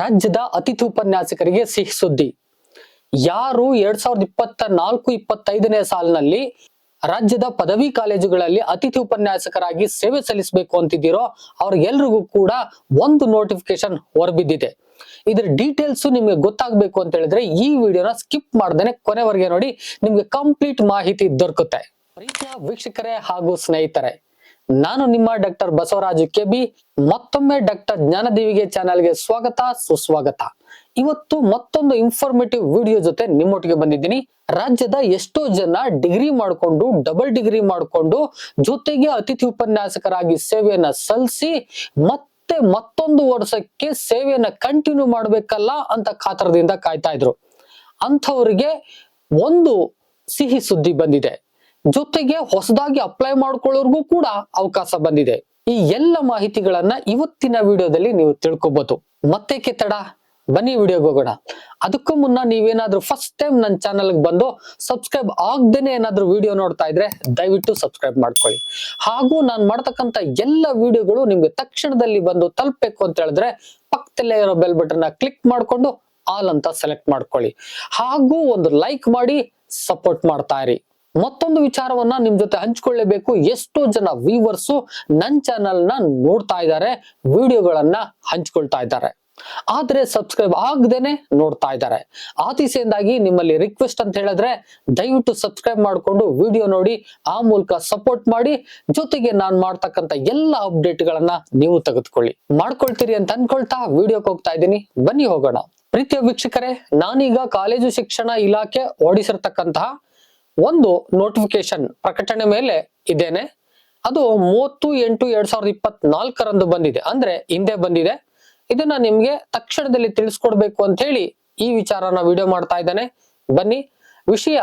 ರಾಜ್ಯದ ಅತಿಥಿ ಉಪನ್ಯಾಸಕರಿಗೆ ಸಿಹಿ ಸುದ್ದಿ. ಯಾರು ಎರಡ್ ಸಾವಿರದ ಇಪ್ಪತ್ತ ನಾಲ್ಕು, ಇಪ್ಪತ್ತೈದನೇ ಸಾಲಿನಲ್ಲಿ ರಾಜ್ಯದ ಪದವಿ ಕಾಲೇಜುಗಳಲ್ಲಿ ಅತಿಥಿ ಉಪನ್ಯಾಸಕರಾಗಿ ಸೇವೆ ಸಲ್ಲಿಸಬೇಕು ಅಂತಿದ್ದೀರೋ ಅವ್ರಿಗೆಲ್ರಿಗೂ ಕೂಡ ಒಂದು ನೋಟಿಫಿಕೇಶನ್ ಹೊರಬಿದ್ದಿದೆ. ಇದ್ರ ಡೀಟೇಲ್ಸ್ ನಿಮ್ಗೆ ಗೊತ್ತಾಗ್ಬೇಕು ಅಂತ ಹೇಳಿದ್ರೆ ಈ ವಿಡಿಯೋನ ಸ್ಕಿಪ್ ಮಾಡ್ದೇನೆ ಕೊನೆವರೆಗೆ ನೋಡಿ, ನಿಮ್ಗೆ ಕಂಪ್ಲೀಟ್ ಮಾಹಿತಿ ದೊರಕುತ್ತೆ. ಪ್ರೀತಿಯ ವೀಕ್ಷಕರೇ ಹಾಗೂ ಸ್ನೇಹಿತರೆ ನಾನು ನಿಮ್ಮ ಡಾಕ್ಟರ್ ಬಸವರಾಜ ಕೆಬಿ. ಮತ್ತೊಮ್ಮೆ ಡಾಕ್ಟರ್ ಜ್ಞಾನದೇವಿಗೆ ಚಾನೆಲ್ಗೆ ಸ್ವಾಗತ, ಸುಸ್ವಾಗತ. ಇವತ್ತು ಮತ್ತೊಂದು ಇನ್ಫಾರ್ಮೇಟಿವ್ ವಿಡಿಯೋ ಜೊತೆ ನಿಮ್ಮೊಟ್ಟಿಗೆ ಬಂದಿದ್ದೀನಿ. ರಾಜ್ಯದ ಎಷ್ಟೋ ಜನ ಡಿಗ್ರಿ ಮಾಡಿಕೊಂಡು ಡಬಲ್ ಡಿಗ್ರಿ ಮಾಡಿಕೊಂಡು, ಜೊತೆಗೆ ಅತಿಥಿ ಉಪನ್ಯಾಸಕರಾಗಿ ಸೇವೆಯನ್ನ ಸಲ್ಲಿಸಿ, ಮತ್ತೆ ಮತ್ತೊಂದು ವರ್ಷಕ್ಕೆ ಸೇವೆಯನ್ನ ಕಂಟಿನ್ಯೂ ಮಾಡ್ಬೇಕಲ್ಲ ಅಂತ ಕಾತರದಿಂದ ಕಾಯ್ತಾ ಇದ್ರು. ಅಂಥವ್ರಿಗೆ ಒಂದು ಸಿಹಿ ಸುದ್ದಿ ಬಂದಿದೆ. ಜೊತೆಗೆ ಹೊಸದಾಗಿ ಅಪ್ಲೈ ಮಾಡ್ಕೊಳ್ಳೋರ್ಗೂ ಕೂಡ ಅವಕಾಶ ಬಂದಿದೆ. ಈ ಎಲ್ಲ ಮಾಹಿತಿಗಳನ್ನ ಇವತ್ತಿನ ವಿಡಿಯೋದಲ್ಲಿ ನೀವು ತಿಳ್ಕೊಬಹುದು ಮತ್ತೇಕೆ ತಡ? ಬನ್ನಿ ವಿಡಿಯೋಗೆ ಹೋಗೋಣ. ಅದಕ್ಕೂ ಮುನ್ನ ನೀವೇನಾದ್ರೂ ಫಸ್ಟ್ ಟೈಮ್ ನನ್ನ ಚಾನಲ್ಗೆ ಬಂದು ಸಬ್ಸ್ಕ್ರೈಬ್ ಆಗ್ದೇನೆ ಏನಾದ್ರೂ ವಿಡಿಯೋ ನೋಡ್ತಾ ಇದ್ರೆ ದಯವಿಟ್ಟು ಸಬ್ಸ್ಕ್ರೈಬ್ ಮಾಡ್ಕೊಳ್ಳಿ. ಹಾಗೂ ನಾನು ಮಾಡ್ತಕ್ಕಂಥ ಎಲ್ಲ ವಿಡಿಯೋಗಳು ನಿಮ್ಗೆ ತಕ್ಷಣದಲ್ಲಿ ಬಂದು ತಲುಪಬೇಕು ಅಂತ ಹೇಳಿದ್ರೆ ಪಕ್ಕದಲ್ಲೇ ಇರೋ ಬೆಲ್ ಬಟನ್ ಕ್ಲಿಕ್ ಮಾಡ್ಕೊಂಡು ಆಲ್ ಅಂತ ಸೆಲೆಕ್ಟ್ ಮಾಡ್ಕೊಳ್ಳಿ. ಹಾಗೂ ಒಂದು ಲೈಕ್ ಮಾಡಿ ಸಪೋರ್ಟ್ ಮಾಡ್ತಾ ಇರಿ. ಮತ್ತೊಂದು ವಿಚಾರವನ್ನ ನಿಮ್ ಜೊತೆ ಹಂಚ್ಕೊಳ್ಳೇಬೇಕು. ಎಷ್ಟೋ ಜನ ವ್ಯೂವರ್ಸು ನನ್ ಚಾನಲ್ನ ನೋಡ್ತಾ ಇದ್ದಾರೆ, ವಿಡಿಯೋಗಳನ್ನ ಹಂಚ್ಕೊಳ್ತಾ ಇದ್ದಾರೆ. ಆದ್ರೆ ಸಬ್ಸ್ಕ್ರೈಬ್ ಆಗದೇನೆ ನೋಡ್ತಾ ಇದ್ದಾರೆ. ಆತಿಸೆಯಿಂದಾಗಿ ನಿಮ್ಮಲ್ಲಿ ರಿಕ್ವೆಸ್ಟ್ ಅಂತ ಹೇಳಿದ್ರೆ, ದಯವಿಟ್ಟು ಸಬ್ಸ್ಕ್ರೈಬ್ ಮಾಡ್ಕೊಂಡು ವಿಡಿಯೋ ನೋಡಿ, ಆ ಮೂಲಕ ಸಪೋರ್ಟ್ ಮಾಡಿ, ಜೊತೆಗೆ ನಾನು ಮಾಡ್ತಕ್ಕಂತ ಎಲ್ಲ ಅಪ್ಡೇಟ್ ಗಳನ್ನ ನೀವು ತೆಗೆದುಕೊಳ್ಳಿ. ಮಾಡ್ಕೊಳ್ತೀರಿ ಅಂತ ಅನ್ಕೊಳ್ತಾ ವಿಡಿಯೋಗೆ ಹೋಗ್ತಾ ಇದ್ದೀನಿ. ಬನ್ನಿ ಹೋಗೋಣ. ಪ್ರೀತಿಯ ವೀಕ್ಷಕರೇ, ನಾನೀಗ ಕಾಲೇಜು ಶಿಕ್ಷಣ ಇಲಾಖೆ ಓಡಿಸಿರ್ತಕ್ಕಂತಹ ಒಂದು ನೋಟಿಫಿಕೇಶನ್ ಪ್ರಕಟಣೆ ಮೇಲೆ ಇದೇನೆ. ಅದು ಮೂವತ್ತು ಎಂಟು ಎರಡ್ ಸಾವಿರದ ಇಪ್ಪತ್ನಾಲ್ಕರಂದು ಬಂದಿದೆ. ಅಂದ್ರೆ ಹಿಂದೆ ಬಂದಿದೆ. ಇದನ್ನ ನಿಮ್ಗೆ ತಕ್ಷಣದಲ್ಲಿ ತಿಳಿಸ್ಕೊಡ್ಬೇಕು ಅಂತ ಹೇಳಿ ಈ ವಿಚಾರನ ವಿಡಿಯೋ ಮಾಡ್ತಾ ಇದ್ದಾನೆ. ಬನ್ನಿ. ವಿಷಯ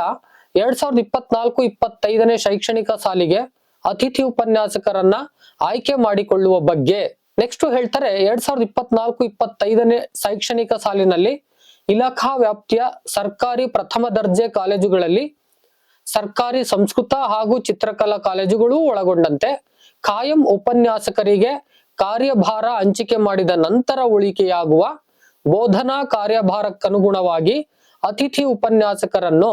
ಎರಡ್ ಸಾವಿರದ ಇಪ್ಪತ್ನಾಲ್ಕು ಇಪ್ಪತ್ತೈದನೇ ಶೈಕ್ಷಣಿಕ ಸಾಲಿಗೆ ಅತಿಥಿ ಉಪನ್ಯಾಸಕರನ್ನ ಆಯ್ಕೆ ಮಾಡಿಕೊಳ್ಳುವ ಬಗ್ಗೆ. ನೆಕ್ಸ್ಟ್ ಹೇಳ್ತಾರೆ ಎರಡ್ ಸಾವಿರದ ಇಪ್ಪತ್ನಾಲ್ಕು ಇಪ್ಪತ್ತೈದನೇ ಶೈಕ್ಷಣಿಕ ಸಾಲಿನಲ್ಲಿ ಇಲಾಖಾ ವ್ಯಾಪ್ತಿಯ ಸರ್ಕಾರಿ ಪ್ರಥಮ ದರ್ಜೆ ಕಾಲೇಜುಗಳಲ್ಲಿ ಸರ್ಕಾರಿ ಸಂಸ್ಕೃತ ಹಾಗೂ ಚಿತ್ರಕಲಾ ಕಾಲೇಜುಗಳು ಒಳಗೊಂಡಂತೆ ಕಾಯಂ ಉಪನ್ಯಾಸಕರಿಗೆ ಕಾರ್ಯಭಾರ ಹಂಚಿಕೆ ಮಾಡಿದ ನಂತರ ಉಳಿಕೆಯಾಗುವ ಬೋಧನಾ ಕಾರ್ಯಭಾರಕ್ಕನುಗುಣವಾಗಿ ಅತಿಥಿ ಉಪನ್ಯಾಸಕರನ್ನು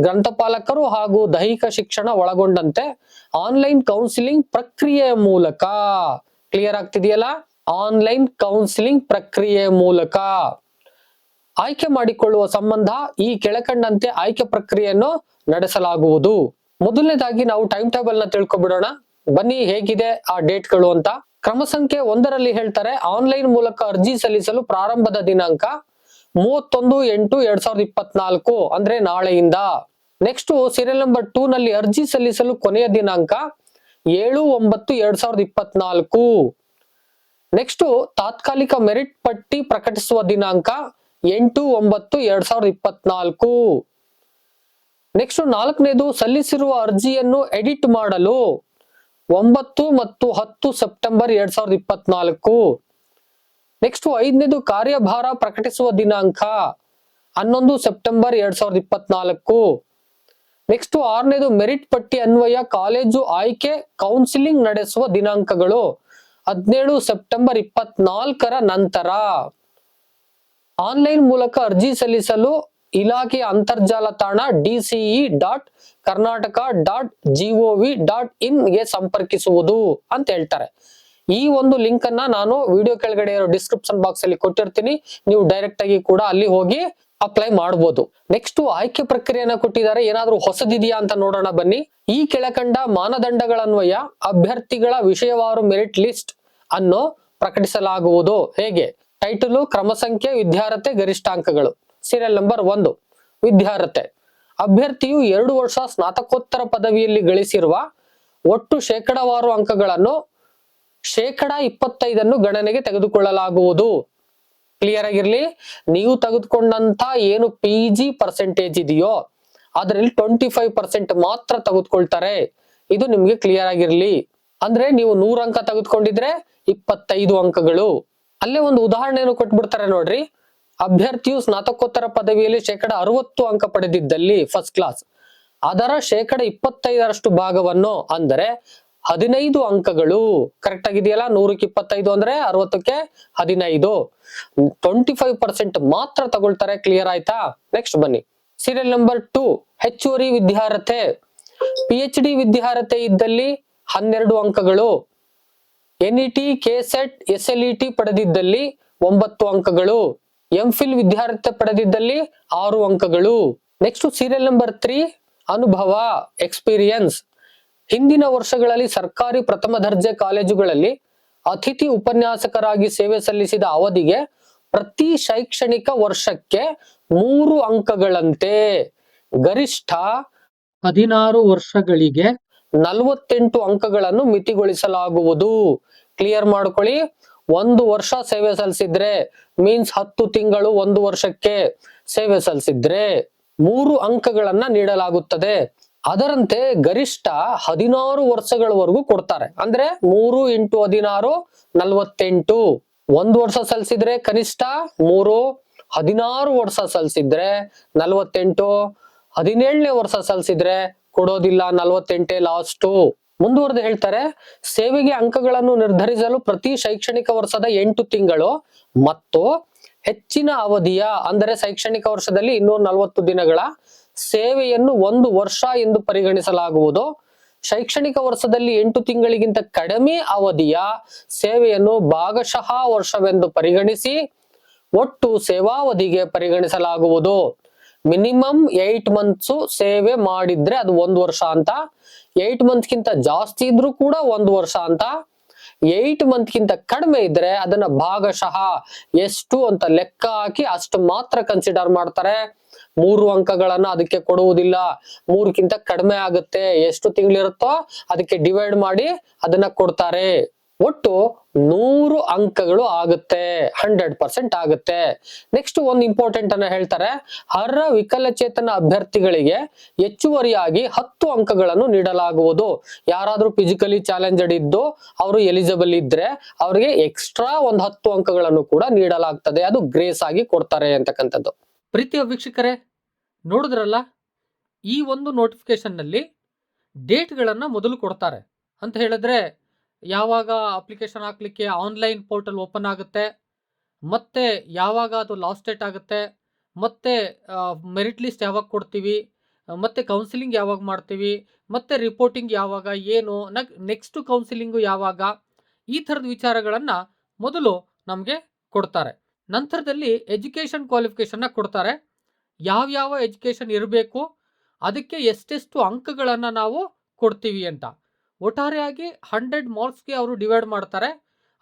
ಗ್ರಂಥಪಾಲಕರು ಹಾಗೂ ದೈಹಿಕ ಶಿಕ್ಷಣ ಒಳಗೊಂಡಂತೆ ಆನ್ಲೈನ್ ಕೌನ್ಸಿಲಿಂಗ್ ಪ್ರಕ್ರಿಯೆಯ ಮೂಲಕ. ಕ್ಲಿಯರ್ ಆಗ್ತಿದೆಯಲ್ಲ? ಆನ್ಲೈನ್ ಕೌನ್ಸಿಲಿಂಗ್ ಪ್ರಕ್ರಿಯೆಯ ಮೂಲಕ. ಆಯ್ಕೆ ಮಾಡಿಕೊಳ್ಳುವ ಸಂಬಂಧ ಈ ಕೆಳಕಂಡಂತೆ ಆಯ್ಕೆ ಪ್ರಕ್ರಿಯೆಯನ್ನು ನಡೆಸಲಾಗುವುದು. ಮೊದಲನೇದಾಗಿ ನಾವು ಟೈಮ್ ಟೇಬಲ್ನ ತಿಳ್ಕೊಬಿಡೋಣ. ಬನ್ನಿ ಹೇಗಿದೆ ಆ ಡೇಟ್ಗಳು ಅಂತ. ಕ್ರಮ ಸಂಖ್ಯೆ ಒಂದರಲ್ಲಿ ಹೇಳ್ತಾರೆ, ಆನ್ಲೈನ್ ಮೂಲಕ ಅರ್ಜಿ ಸಲ್ಲಿಸಲು ಪ್ರಾರಂಭದ ದಿನಾಂಕ ಮೂವತ್ತೊಂದು ಎಂಟು ಎರಡ್ ಸಾವಿರದ ಇಪ್ಪತ್ನಾಲ್ಕು, ಅಂದ್ರೆ ನಾಳೆಯಿಂದ. ನೆಕ್ಸ್ಟ್ ಸೀರಿಯಲ್ ನಂಬರ್ ಟೂ ನಲ್ಲಿ ಅರ್ಜಿ ಸಲ್ಲಿಸಲು ಕೊನೆಯ ದಿನಾಂಕ ಏಳು ಒಂಬತ್ತು ಎರಡ್ ಸಾವಿರದ ಇಪ್ಪತ್ನಾಲ್ಕು. ನೆಕ್ಸ್ಟ್ ತಾತ್ಕಾಲಿಕ ಮೆರಿಟ್ ಪಟ್ಟಿ ಪ್ರಕಟಿಸುವ ದಿನಾಂಕ ಎಂಟು ಒಂಬತ್ತು ಎರಡ್ ಸಾವಿರದ ಇಪ್ಪತ್ನಾಲ್ಕು. ನೆಕ್ಸ್ಟ್ ನಾಲ್ಕನೇದು, ಸಲ್ಲಿಸಿರುವ ಅರ್ಜಿಯನ್ನು ಎಡಿಟ್ ಮಾಡಲು ಒಂಬತ್ತು ಮತ್ತು ಹತ್ತು ಸೆಪ್ಟೆಂಬರ್ ಎರಡ್ ಸಾವಿರದ ಇಪ್ಪತ್ನಾಲ್ಕು. ನೆಕ್ಸ್ಟ್ ಐದನೇದು, ಕಾರ್ಯಭಾರ ಪ್ರಕಟಿಸುವ ದಿನಾಂಕ ಹನ್ನೊಂದು ಸೆಪ್ಟೆಂಬರ್ ಎರಡ್ ಸಾವಿರದ ಇಪ್ಪತ್ನಾಲ್ಕು. ನೆಕ್ಸ್ಟ್ ಆರನೇದು, ಮೆರಿಟ್ ಪಟ್ಟಿ ಅನ್ವಯ, ಕಾಲೇಜು ಆಯ್ಕೆ ಕೌನ್ಸಿಲಿಂಗ್ ನಡೆಸುವ ದಿನಾಂಕಗಳು ಹದಿನೇಳು ಸೆಪ್ಟೆಂಬರ್ ಇಪ್ಪತ್ನಾಲ್ಕರ ನಂತರ. ಆನ್ಲೈನ್ ಮೂಲಕ ಅರ್ಜಿ ಸಲ್ಲಿಸಲು ಇಲಾಖೆಯ ಅಂತರ್ಜಾಲ ತಾಣ DCE dot Karnataka dot GOV dot ಇನ್ಗೆ ಸಂಪರ್ಕಿಸುವುದು ಅಂತ ಹೇಳ್ತಾರೆ. ಈ ಒಂದು ಲಿಂಕ್ ಅನ್ನ ನಾನು ವಿಡಿಯೋ ಕೆಳಗಡೆ ಇರೋ ಡಿಸ್ಕ್ರಿಪ್ಷನ್ ಬಾಕ್ಸ್ ಅಲ್ಲಿ ಕೊಟ್ಟಿರ್ತೀನಿ. ನೀವು ಡೈರೆಕ್ಟ್ ಆಗಿ ಕೂಡ ಅಲ್ಲಿ ಹೋಗಿ ಅಪ್ಲೈ ಮಾಡಬಹುದು ನೆಕ್ಸ್ಟ್ ಆಯ್ಕೆ ಪ್ರಕ್ರಿಯೆಯನ್ನ ಕೊಟ್ಟಿದ್ದಾರೆ. ಏನಾದ್ರೂ ಹೊಸದಿದೆಯಾ ಅಂತ ನೋಡೋಣ ಬನ್ನಿ. ಈ ಕೆಳಕಂಡ ಮಾನದಂಡಗಳನ್ವಯ ಅಭ್ಯರ್ಥಿಗಳ ವಿಷಯವಾರು ಮೆರಿಟ್ ಲಿಸ್ಟ್ ಅನ್ನು ಪ್ರಕಟಿಸಲಾಗುವುದು. ಹೇಗೆ? ಟೈಟಲು ಕ್ರಮ ಸಂಖ್ಯೆ ವಿದ್ಯಾರ್ಹತೆ, ಗರಿಷ್ಠಾಂಕಗಳು. ಸೀರಿಯಲ್ ನಂಬರ್ ಒಂದು, ವಿದ್ಯಾರ್ಹತೆ. ಅಭ್ಯರ್ಥಿಯು ಎರಡು ವರ್ಷ ಸ್ನಾತಕೋತ್ತರ ಪದವಿಯಲ್ಲಿ ಗಳಿಸಿರುವ ಒಟ್ಟು ಶೇಕಡವಾರು ಅಂಕಗಳನ್ನು ಶೇಕಡ ಇಪ್ಪತ್ತೈದನ್ನು ಗಣನೆಗೆ ತೆಗೆದುಕೊಳ್ಳಲಾಗುವುದು. ಕ್ಲಿಯರ್ ಆಗಿರ್ಲಿ? ನೀವು ತೆಗೆದುಕೊಂಡಂತ ಏನು ಪಿ ಜಿ ಪರ್ಸೆಂಟೇಜ್ ಇದೆಯೋ, ಅದರಲ್ಲಿ ಟ್ವೆಂಟಿ ಫೈವ್ ಪರ್ಸೆಂಟ್ ಮಾತ್ರ ತೆಗೆದುಕೊಳ್ತಾರೆ. ಇದು ನಿಮ್ಗೆ ಕ್ಲಿಯರ್ ಆಗಿರ್ಲಿ. ಅಂದ್ರೆ ನೀವು ನೂರ ಅಂಕ ತೆಗೆದುಕೊಂಡಿದ್ರೆ ಇಪ್ಪತ್ತೈದು ಅಂಕಗಳು. ಅಲ್ಲೇ ಒಂದು ಉದಾಹರಣೆಯನ್ನು ಕೊಟ್ಬಿಡ್ತಾರೆ ನೋಡ್ರಿ. ಅಭ್ಯರ್ಥಿಯು ಸ್ನಾತಕೋತ್ತರ ಪದವಿಯಲ್ಲಿ ಶೇಕಡ ಅರವತ್ತು ಅಂಕ ಪಡೆದಿದ್ದಲ್ಲಿ ಫಸ್ಟ್ ಕ್ಲಾಸ್ ಅದರ ಶೇಕಡ ಇಪ್ಪತ್ತೈದರಷ್ಟು ಭಾಗವನ್ನು ಅಂದರೆ ಹದಿನೈದು ಅಂಕಗಳು. ಕರೆಕ್ಟ್ ಆಗಿದೆಯಲ್ಲ? ನೂರಕ್ಕೆ ಇಪ್ಪತ್ತೈದು ಅಂದ್ರೆ ಅರವತ್ತಕ್ಕೆ ಹದಿನೈದು. ಟ್ವೆಂಟಿ ಫೈವ್ ಪರ್ಸೆಂಟ್ ಮಾತ್ರ ತಗೊಳ್ತಾರೆ. ಕ್ಲಿಯರ್ ಆಯ್ತಾ? ನೆಕ್ಸ್ಟ್ ಬನ್ನಿ. ಸೀರಿಯಲ್ ನಂಬರ್ ಟೂ ಹೆಚ್ಚುವರಿ ವಿದ್ಯಾರ್ಹತೆ. ಪಿ ಎಚ್ ಡಿ ವಿದ್ಯಾರ್ಹತೆ ಇದ್ದಲ್ಲಿ ಹನ್ನೆರಡು ಅಂಕಗಳು. NET K SET S L E ಪಡೆದಿದ್ದಲ್ಲಿ ಒಂಬತ್ತು ಅಂಕಗಳು. ಎಂ ಫಿಲ್ ವಿದ್ಯಾರ್ಥಿ ಪಡೆದಿದ್ದಲ್ಲಿ ಆರು ಅಂಕಗಳು. ನೆಕ್ಸ್ಟ್ ಸೀರಿಯಲ್ ನಂಬರ್ ತ್ರೀ ಅನುಭವ ಎಕ್ಸ್ಪೀರಿಯನ್ಸ್ ಹಿಂದಿನ ವರ್ಷಗಳಲ್ಲಿ ಸರ್ಕಾರಿ ಪ್ರಥಮ ದರ್ಜೆ ಕಾಲೇಜುಗಳಲ್ಲಿ ಅತಿಥಿ ಉಪನ್ಯಾಸಕರಾಗಿ ಸೇವೆ ಸಲ್ಲಿಸಿದ ಅವಧಿಗೆ ಪ್ರತಿ ಶೈಕ್ಷಣಿಕ ವರ್ಷಕ್ಕೆ ಮೂರು ಅಂಕಗಳಂತೆ. ಗರಿಷ್ಠ ಹದಿನಾರು ವರ್ಷಗಳಿಗೆ ನಲವತ್ತೆಂಟು ಅಂಕಗಳನ್ನು ಮಿತಿಗೊಳಿಸಲಾಗುವುದು. ಕ್ಲಿಯರ್ ಮಾಡ್ಕೊಳ್ಳಿ. ಒಂದು ವರ್ಷ ಸೇವೆ ಸಲ್ಲಿಸಿದ್ರೆ ಮೀನ್ಸ್ ಹತ್ತು ತಿಂಗಳು ಒಂದು ವರ್ಷಕ್ಕೆ ಸೇವೆ ಸಲ್ಲಿಸಿದ್ರೆ ಮೂರು ಅಂಕಗಳನ್ನ ನೀಡಲಾಗುತ್ತದೆ. ಅದರಂತೆ ಗರಿಷ್ಠ ಹದಿನಾರು ವರ್ಷಗಳವರೆಗೂ ಕೊಡ್ತಾರೆ. ಅಂದ್ರೆ ಮೂರು ಇಂಟು ಹದಿನಾರು, ನಲ್ವತ್ತೆಂಟು. ಒಂದು ವರ್ಷ ಸಲ್ಲಿಸಿದ್ರೆ ಕನಿಷ್ಠ ಮೂರು, ಹದಿನಾರು ವರ್ಷ ಸಲ್ಲಿಸಿದ್ರೆ ನಲ್ವತ್ತೆಂಟು, ಹದಿನೇಳನೇ ವರ್ಷ ಸಲ್ಲಿಸಿದ್ರೆ ಕೊಡೋದಿಲ್ಲ, ನಲವತ್ತೆಂಟೇ ಲಾಸ್ಟು. ಮುಂದುವರೆದು ಹೇಳ್ತಾರೆ, ಸೇವೆಗೆ ಅಂಕಗಳನ್ನು ನಿರ್ಧರಿಸಲು ಪ್ರತಿ ಶೈಕ್ಷಣಿಕ ವರ್ಷದ ಎಂಟು ತಿಂಗಳು ಮತ್ತು ಹೆಚ್ಚಿನ ಅವಧಿಯ, ಅಂದರೆ ಶೈಕ್ಷಣಿಕ ವರ್ಷದಲ್ಲಿ ಇನ್ನೂರ ನಲವತ್ತು ದಿನಗಳ ಸೇವೆಯನ್ನು ಒಂದು ವರ್ಷ ಎಂದು ಪರಿಗಣಿಸಲಾಗುವುದು. ಶೈಕ್ಷಣಿಕ ವರ್ಷದಲ್ಲಿ ಎಂಟು ತಿಂಗಳಿಗಿಂತ ಕಡಿಮೆ ಅವಧಿಯ ಸೇವೆಯನ್ನು ಭಾಗಶಃ ವರ್ಷವೆಂದು ಪರಿಗಣಿಸಿ, ಒಟ್ಟು ಸೇವಾವಧಿಗೆ ಪರಿಗಣಿಸಲಾಗುವುದು. ಮಿನಿಮಮ್ ಏಟ್ ಮಂತ್ಸ್ ಸೇವೆ ಮಾಡಿದ್ರೆ ಅದು ಒಂದು ವರ್ಷ ಅಂತ. ಏಟ್ ಮಂತ್ ಗಿಂತ ಜಾಸ್ತಿ ಇದ್ರೂ ಕೂಡ ಒಂದು ವರ್ಷ ಅಂತ. ಏಟ್ ಮಂತ್ ಗಿಂತ ಕಡಿಮೆ ಇದ್ರೆ ಅದನ್ನ ಭಾಗಶಃ ಎಷ್ಟು ಅಂತ ಲೆಕ್ಕ ಹಾಕಿ ಅಷ್ಟು ಮಾತ್ರ ಕನ್ಸಿಡರ್ ಮಾಡ್ತಾರೆ. ಮೂರು ಅಂಕಗಳನ್ನ ಅದಕ್ಕೆ ಕೊಡುವುದಿಲ್ಲ. ಮೂರಕ್ಕಿಂತ ಕಡಿಮೆ ಆಗುತ್ತೆ. ಎಷ್ಟು ತಿಂಗಳಿರುತ್ತೋ ಅದಕ್ಕೆ ಡಿವೈಡ್ ಮಾಡಿ ಅದನ್ನ ಕೊಡ್ತಾರೆ. ಒಟ್ಟು ನೂರು ಅಂಕಗಳು ಆಗುತ್ತೆ ಹಂಡ್ರೆಡ್ ಪರ್ಸೆಂಟ್ ಆಗುತ್ತೆ. ನೆಕ್ಸ್ಟ್ ಒಂದು ಇಂಪಾರ್ಟೆಂಟ್ ಅನ್ನ ಹೇಳ್ತಾರೆ, ಅರ್ಹ ವಿಕಲಚೇತನ ಅಭ್ಯರ್ಥಿಗಳಿಗೆ ಹೆಚ್ಚುವರಿಯಾಗಿ ಹತ್ತು ಅಂಕಗಳನ್ನು ನೀಡಲಾಗುವುದು. ಯಾರಾದ್ರೂ ಫಿಸಿಕಲಿ ಚಾಲೆಂಜೆಡ್ ಇದ್ದು, ಅವರು ಎಲಿಜಿಬಲ್ ಇದ್ರೆ ಅವರಿಗೆ ಎಕ್ಸ್ಟ್ರಾ ಒಂದು ಹತ್ತು ಅಂಕಗಳನ್ನು ಕೂಡ ನೀಡಲಾಗ್ತದೆ. ಅದು ಗ್ರೇಸ್ ಆಗಿ ಕೊಡ್ತಾರೆ ಅಂತಕ್ಕಂಥದ್ದು. ಪ್ರೀತಿಯ ವೀಕ್ಷಕರೇ, ನೋಡಿದ್ರಲ್ಲ, ಈ ಒಂದು ನೋಟಿಫಿಕೇಶನ್ನಲ್ಲಿ ಮೊದಲು ಕೊಡ್ತಾರೆ. ಅಂತ ಹೇಳಿದ್ರೆ ಯಾವಾಗ ಅಪ್ಲಿಕೇಶನ್ ಹಾಕ್ಲಿಕ್ಕೆ ಆನ್ಲೈನ್ ಪೋರ್ಟಲ್ ಓಪನ್ ಆಗುತ್ತೆ, ಮತ್ತೆ ಯಾವಾಗ ಅದು ಲಾಸ್ಟ್ ಡೇಟ್ ಆಗುತ್ತೆ, ಮತ್ತೆ ಮೆರಿಟ್ ಲಿಸ್ಟ್ ಯಾವಾಗ ಕೊಡ್ತೀವಿ, ಮತ್ತೆ ಕೌನ್ಸಿಲಿಂಗ್ ಯಾವಾಗ ಮಾಡ್ತೀವಿ, ಮತ್ತೆ ರಿಪೋರ್ಟಿಂಗ್ ಯಾವಾಗ, ಏನು ನೆಕ್ಸ್ಟ್ ಕೌನ್ಸಿಲಿಂಗು ಯಾವಾಗ, ಈ ಥರದ ವಿಚಾರಗಳನ್ನು ಮೊದಲು ನಮಗೆ ಕೊಡ್ತಾರೆ. ನಂತರದಲ್ಲಿ ಎಜುಕೇಷನ್ ಕ್ವಾಲಿಫಿಕೇಷನ್ನ ಕೊಡ್ತಾರೆ. ಯಾವ್ಯಾವ ಎಜುಕೇಷನ್ ಇರಬೇಕು, ಅದಕ್ಕೆ ಎಷ್ಟೆಷ್ಟು ಅಂಕಗಳನ್ನು ನಾವು ಕೊಡ್ತೀವಿ ಅಂತ. ಒಟ್ಟಾರೆಯಾಗಿ ಹಂಡ್ರೆಡ್ ಮಾರ್ಕ್ಸ್ಗೆ ಅವರು ಡಿವೈಡ್ ಮಾಡ್ತಾರೆ.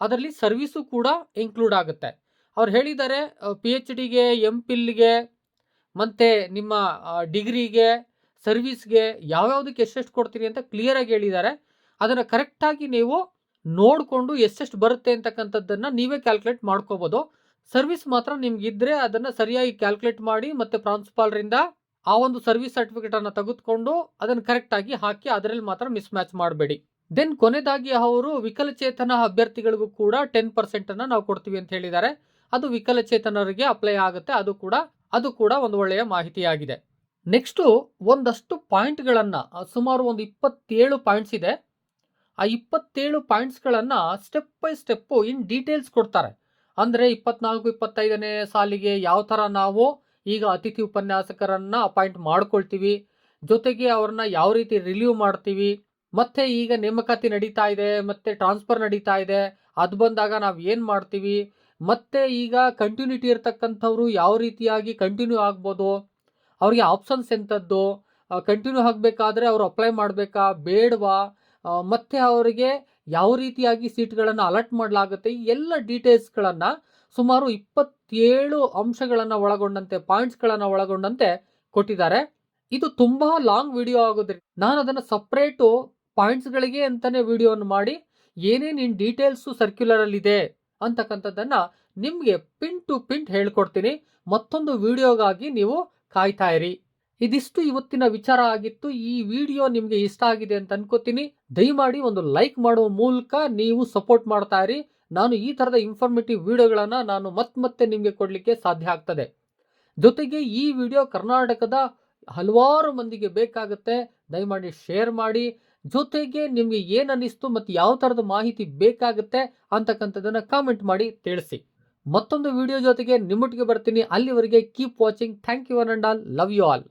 ಅದರಲ್ಲಿ ಸರ್ವಿಸು ಕೂಡ ಇನ್ಕ್ಲೂಡ್ ಆಗುತ್ತೆ. ಅವ್ರು ಹೇಳಿದ್ದಾರೆ ಪಿ ಎಚ್ ಡಿಗೆ ಎಂ ಪಿಲ್ಗೆ ಮತ್ತು ನಿಮ್ಮ ಡಿಗ್ರಿಗೆ, ಸರ್ವಿಸ್ಗೆ ಯಾವ್ಯಾವುದಕ್ಕೆ ಎಷ್ಟೆಷ್ಟು ಕೊಡ್ತೀರಿ ಅಂತ ಕ್ಲಿಯರಾಗಿ ಹೇಳಿದ್ದಾರೆ. ಅದನ್ನು ಕರೆಕ್ಟಾಗಿ ನೀವು ನೋಡಿಕೊಂಡು ಎಷ್ಟೆಷ್ಟು ಬರುತ್ತೆ ಅಂತಕ್ಕಂಥದ್ದನ್ನು ನೀವೇ ಕ್ಯಾಲ್ಕುಲೇಟ್ ಮಾಡ್ಕೋಬೋದು. ಸರ್ವಿಸ್ ಮಾತ್ರ ನಿಮಗಿದ್ದರೆ ಅದನ್ನು ಸರಿಯಾಗಿ ಕ್ಯಾಲ್ಕುಲೇಟ್ ಮಾಡಿ ಮತ್ತು ಪ್ರಾನ್ಸಿಪಾಲ್ರಿಂದ ಆ ಒಂದು ಸರ್ವಿಸ್ ಸರ್ಟಿಫಿಕೇಟನ್ನು ತೆಗೆದುಕೊಂಡು ಅದನ್ನು ಕರೆಕ್ಟಾಗಿ ಹಾಕಿ ಅದರಲ್ಲಿ ಮಾತ್ರ ಮಿಸ್ ಮ್ಯಾಚ್ ಮಾಡಬೇಡಿ. ದೆನ್ ಕೊನೆದಾಗಿ ಅವರು ವಿಕಲಚೇತನ ಅಭ್ಯರ್ಥಿಗಳಿಗೂ ಕೂಡ ಟೆನ್ ಪರ್ಸೆಂಟನ್ನು ನಾವು ಕೊಡ್ತೀವಿ ಅಂತ ಹೇಳಿದ್ದಾರೆ. ಅದು ವಿಕಲಚೇತನರಿಗೆ ಅಪ್ಲೈ ಆಗುತ್ತೆ. ಅದು ಕೂಡ ಅದು ಕೂಡ ಒಂದು ಒಳ್ಳೆಯ ಮಾಹಿತಿಯಾಗಿದೆ. ನೆಕ್ಸ್ಟು ಒಂದಷ್ಟು ಪಾಯಿಂಟ್ಗಳನ್ನು ಸುಮಾರು ಒಂದು ಇಪ್ಪತ್ತೇಳು ಪಾಯಿಂಟ್ಸ್ ಇದೆ. ಆ ಇಪ್ಪತ್ತೇಳು ಪಾಯಿಂಟ್ಸ್ಗಳನ್ನು step by step in details ಕೊಡ್ತಾರೆ. ಅಂದರೆ ಇಪ್ಪತ್ನಾಲ್ಕು, ಇಪ್ಪತ್ತೈದನೇ ಸಾಲಿಗೆ ಯಾವ ಥರ ನಾವು ಈಗ ಅತಿಥಿ ಉಪನ್ಯಾಸಕರನ್ನು ಅಪಾಯಿಂಟ್ ಮಾಡ್ಕೊಳ್ತೀವಿ. ಜೊತೆಗೆ ಅವ್ರನ್ನ ಯಾವ ರೀತಿ ರಿಲೀವ್ ಮಾಡ್ತೀವಿ. ಮತ್ತೆ ಈಗ ನೇಮಕಾತಿ ನಡೀತಾ ಇದೆ, ಮತ್ತೆ ಟ್ರಾನ್ಸ್ಫರ್ ನಡೀತಾ ಇದೆ. ಅದು ಬಂದಾಗ ನಾವು ಏನು ಮಾಡ್ತೀವಿ? ಮತ್ತೆ ಈಗ ಕಂಟಿನ್ಯೂಟಿ ಇರ್ತಕ್ಕಂಥವ್ರು ಯಾವ ರೀತಿಯಾಗಿ ಕಂಟಿನ್ಯೂ ಆಗ್ಬೋದು? ಅವ್ರಿಗೆ ಆಪ್ಷನ್ಸ್ ಎಂಥದ್ದು ಕಂಟಿನ್ಯೂ ಆಗಬೇಕಾದ್ರೆ ಅವರು ಅಪ್ಲೈ ಮಾಡಬೇಕಾ? ಬೇಡವಾ? ಮತ್ತೆ ಅವರಿಗೆ ಯಾವ ರೀತಿಯಾಗಿ ಸೀಟ್ಗಳನ್ನು ಅಲರ್ಟ್ ಮಾಡಲಾಗುತ್ತೆ? ಎಲ್ಲ ಡೀಟೇಲ್ಸ್ಗಳನ್ನು ಸುಮಾರು ಇಪ್ಪತ್ತೇಳು ಅಂಶಗಳನ್ನು ಒಳಗೊಂಡಂತೆ ಪಾಯಿಂಟ್ಸ್ಗಳನ್ನು ಒಳಗೊಂಡಂತೆ ಕೊಟ್ಟಿದ್ದಾರೆ. ಇದು ತುಂಬಾ ಲಾಂಗ್ ವಿಡಿಯೋ ಆಗೋದ್ರಿ ನಾನು ಅದನ್ನು ಸಪ್ರೇಟು ಪಾಯಿಂಟ್ಸ್ಗಳಿಗೆ ಅಂತಲೇ ವಿಡಿಯೋವನ್ನು ಮಾಡಿ, ಏನೇನು ಇನ್ ಡೀಟೇಲ್ಸು ಸರ್ಕ್ಯುಲರಲ್ಲಿದೆ ಅಂತಕ್ಕಂಥದ್ದನ್ನು ನಿಮಗೆ ಪಿನ್ ಟು ಪಿಂಟ್ ಹೇಳ್ಕೊಡ್ತೀನಿ. ಮತ್ತೊಂದು ವಿಡಿಯೋಗಾಗಿ ನೀವು ಕಾಯ್ತಾ ಇರಿ. ಇದಿಷ್ಟು ಇವತ್ತಿನ ವಿಚಾರ ಆಗಿತ್ತು. ಈ ವಿಡಿಯೋ ನಿಮಗೆ ಇಷ್ಟ ಆಗಿದೆ ಅಂತ ಅನ್ಕೋತೀನಿ. ದಯಮಾಡಿ ಒಂದು ಲೈಕ್ ಮಾಡುವ ಮೂಲಕ ನೀವು ಸಪೋರ್ಟ್ ಮಾಡ್ತಾ ಇರಿ. ನಾನು ಈ ಥರದ ಇನ್ಫಾರ್ಮೇಟಿವ್ ವಿಡಿಯೋಗಳನ್ನು ನಾನು ಮತ್ತೆ ಮತ್ತೆ ನಿಮಗೆ ಕೊಡಲಿಕ್ಕೆ ಸಾಧ್ಯ ಆಗ್ತದೆ. ಜೊತೆಗೆ ಈ ವಿಡಿಯೋ ಕರ್ನಾಟಕದ ಹಲವಾರು ಮಂದಿಗೆ ಬೇಕಾಗುತ್ತೆ. ದಯಮಾಡಿ ಶೇರ್ ಮಾಡಿ. ಜೊತೆಗೆ ನಿಮಗೆ ಏನ್ ಅನ್ನಿಸ್ತು ಮತ್ತು ಯಾವ ತರದ ಮಾಹಿತಿ ಬೇಕಾಗುತ್ತೆ ಅಂತಕ್ಕಂಥದ್ದನ್ನ ಕಾಮೆಂಟ್ ಮಾಡಿ ತಿಳಿಸಿ. ಮತ್ತೊಂದು ವಿಡಿಯೋ ಜೊತೆಗೆ ನಿಮ್ಮೊಟ್ಟಿಗೆ ಬರ್ತೀನಿ. ಅಲ್ಲಿವರೆಗೆ keep watching thank you one and all love you all